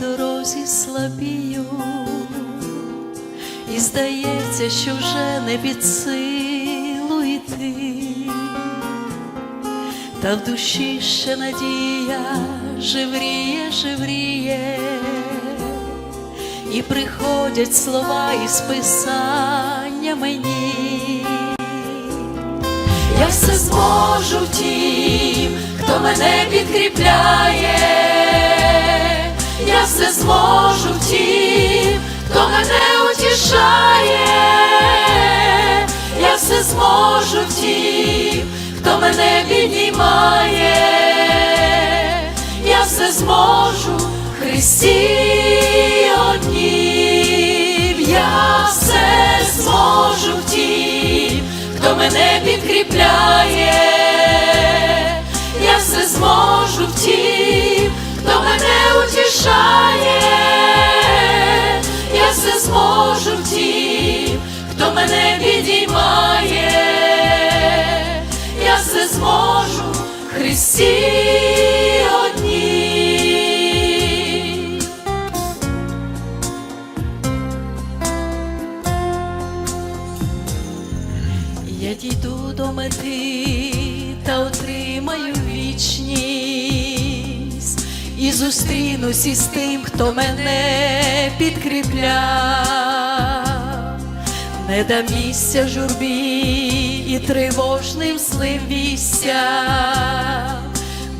дорозі слабію, і здається, що вже не під силу йти, та в душі ще надія живріє, живріє, і приходять слова із писання мені, я все зможу тім, хто мене підкріпляє. Все зможу в тім, хто мене піднімає, я все зможу в Христі однім, я все зможу в тім, хто мене підкріпляє, я все зможу в тім, хто мене утішає, я все зможу в тім, хто мене підіймає, зможу Христі одній. Я дійду до мети та отримаю вічність і зустрінусь із тим, хто мене підкріпляв, не місця журбі і тривожним злим вістям,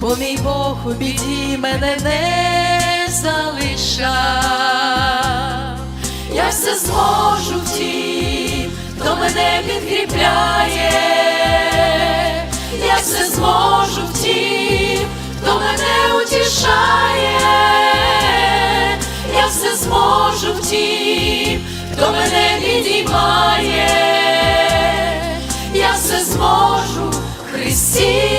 бо мій Бог у біді мене не залишав я все зможу в тім, хто мене підкріпляє, я все зможу в тім, хто мене утішає, я все зможу в тім, хто мене відіймає, я все зможу Христі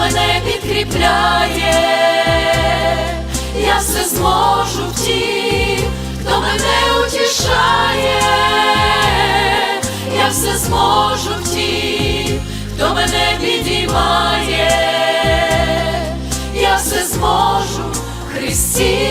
мене підкріпляє, я все зможу в тім, хто мене утішає, я все зможу в тім, хто мене підіймає, я все зможу в Христі